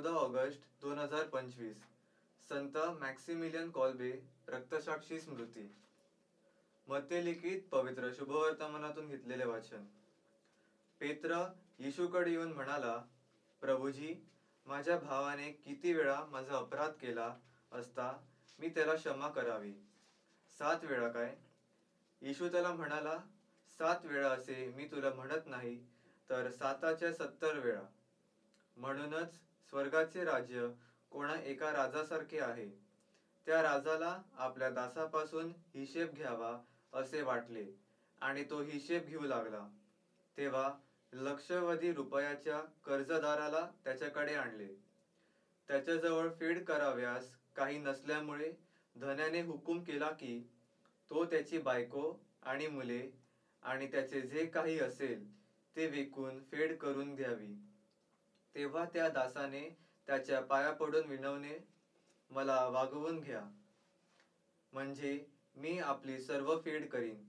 चौदा ऑगस्ट दोन हजार पंचवीस. संत मॅक्सिमिलियन कॉल्बे रक्तसाक्षी स्मृती. मते लिखित पवित्र शुभवर्तमानातून घेतलेले वाचन. पेत्र येशूकडे येऊन म्हणाला प्रभूजी माझ्या भावाने किती वेळा माझा अपराध केला असता मी त्याला क्षमा करावी. सात वेळा काय? येशू त्याला म्हणाला सात वेळा असे मी तुला म्हणत नाही तर साताच्या सत्तर वेळा. म्हणूनच स्वर्गाचे राज्य कोणा एका राजासारखे आहे. त्या राजाला आपल्या दासापासून हिशेब घ्यावा असे वाटले आणि तो हिशेब घेऊ लागला. तेव्हा लक्षवधी रुपयाच्या कर्जदाराला त्याच्याकडे आणले. त्याच्याजवळ फेड कराव्यास काही नसल्यामुळे धन्याने हुकूम केला की तो त्याची बायको आणि मुले आणि त्याचे जे काही असेल ते विकून फेड करून घ्यावी. तेव्हा त्या दासाने त्याच्या पाया पडून विनवणे मला वागवून घ्या. म्हणजे मी आपली सर्व फेड करीन.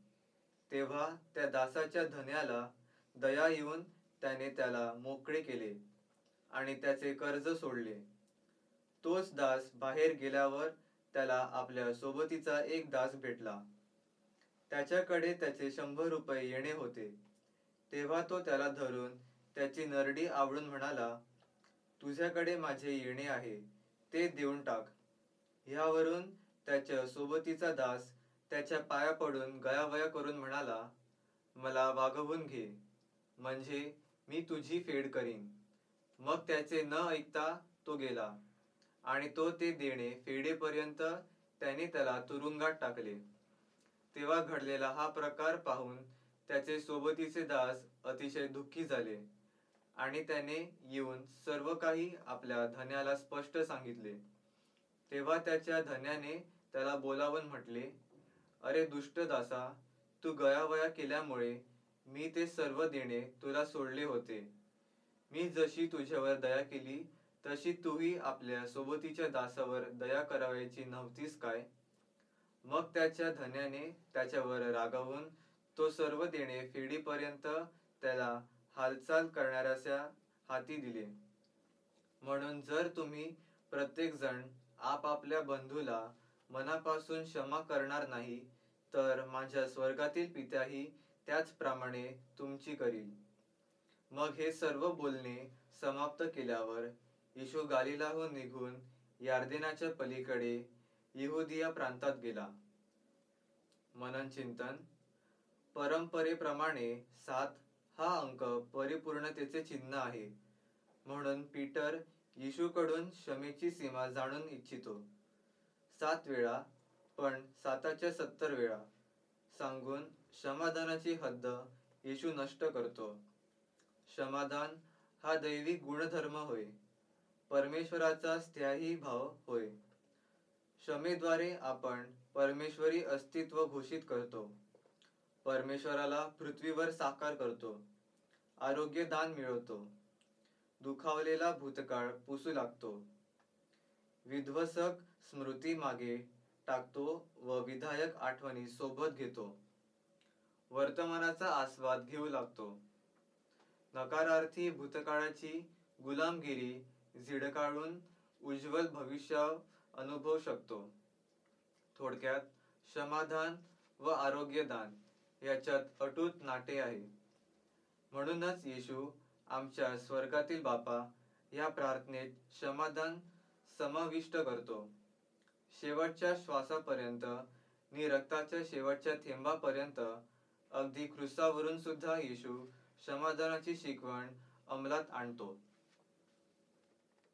तेव्हा त्या दासाच्या धन्याला दया येऊन त्याने त्याला मोकळे केले आणि त्याचे कर्ज सोडले. तोच दास बाहेर गेल्यावर त्याला आपल्या सोबतीचा एक दास भेटला. त्याच्याकडे त्याचे शंभर रुपये येणे होते. तेव्हा तो त्याला धरून त्याची नरडी आवडून म्हणाला तुझ्याकडे माझे येणे आहे ते देऊन टाक. ह्यावरून त्याच्या सोबतीचा दास त्याच्या पाया पडून गयावया करून म्हणाला मला वागवून घे म्हणजे मी तुझी फेड करीन. मग त्याचे न ऐकता तो गेला आणि तो ते देणे फेडेपर्यंत त्याने त्याला तुरुंगात टाकले. तेव्हा घडलेला हा प्रकार पाहून त्याचे सोबतीचे दास अतिशय दुःखी झाले. आणि त्याने येऊन सर्व काही आपल्या धन्याला स्पष्ट सांगितले. तेव्हा त्याच्या धन्याने त्याला बोलावून म्हटले अरे दुष्ट दासा तू गयावया केल्यामुळे मी ते सर्व देणे तुला सोडले होते. मी जशी तुझ्यावर दया केली तशी तूही आपल्या सोबतीच्या दासावर दया करावयाची नव्हतीस काय? मग त्याच्या धन्याने त्याच्यावर रागावून तो सर्व देणे फेडीपर्यंत त्याला हालचाल करणाऱ्याच्या हाती दिले. म्हणून जर तुम्ही प्रत्येक जण आपापल्या बंधूला मनापासून क्षमा करणार नाही तर माझ्या स्वर्गातील पित्याही त्याचप्रमाणे तुमची करील. मग हे सर्व बोलणे समाप्त केल्यावर येशू गालिलाहून निघून यार्देनाच्या पलीकडे यहुदिया प्रांतात गेला. मनन चिंतन परंपरेप्रमाणे सात हा अंक परिपूर्णतेचे चिन्ह आहे. म्हणून पीटर येशूकडून क्षमेची सीमा जाणून इच्छितो. सात वेळा पण साताच्या सत्तर वेळा सांगून क्षमादानाची हद्द येशू नष्ट करतो. क्षमादान हा दैविक गुणधर्म होय. परमेश्वराचा स्थायी भाव होय. क्षमेद्वारे आपण परमेश्वरी अस्तित्व घोषित करतो. परमेश्वराला पृथ्वीवर साकार करतो. आरोग्य दान मिळवतो. दुखावलेला भूतकाळ पुसू लागतो. विध्वसक स्मृती मागे टाकतो व विधायक आठवणी सोबत घेतो. वर्तमानाचा आस्वाद घेऊ लागतो. नकारार्थी भूतकाळाची गुलामगिरी झिडकाळून उज्ज्वल भविष्य अनुभवू शकतो. थोडक्यात समाधान व आरोग्यदान याच्यात अटूट नाटे आहे. म्हणूनच येशू आमच्या स्वर्गातील बापा या प्रार्थनेत क्षमादान समाविष्ट करतो. शेवटच्या श्वासापर्यंत नि रक्ताच्या शेवटच्या थेंबापर्यंत अगदी ख्रिस्तावरून सुद्धा येशू क्षमादानाची शिकवण अंमलात आणतो.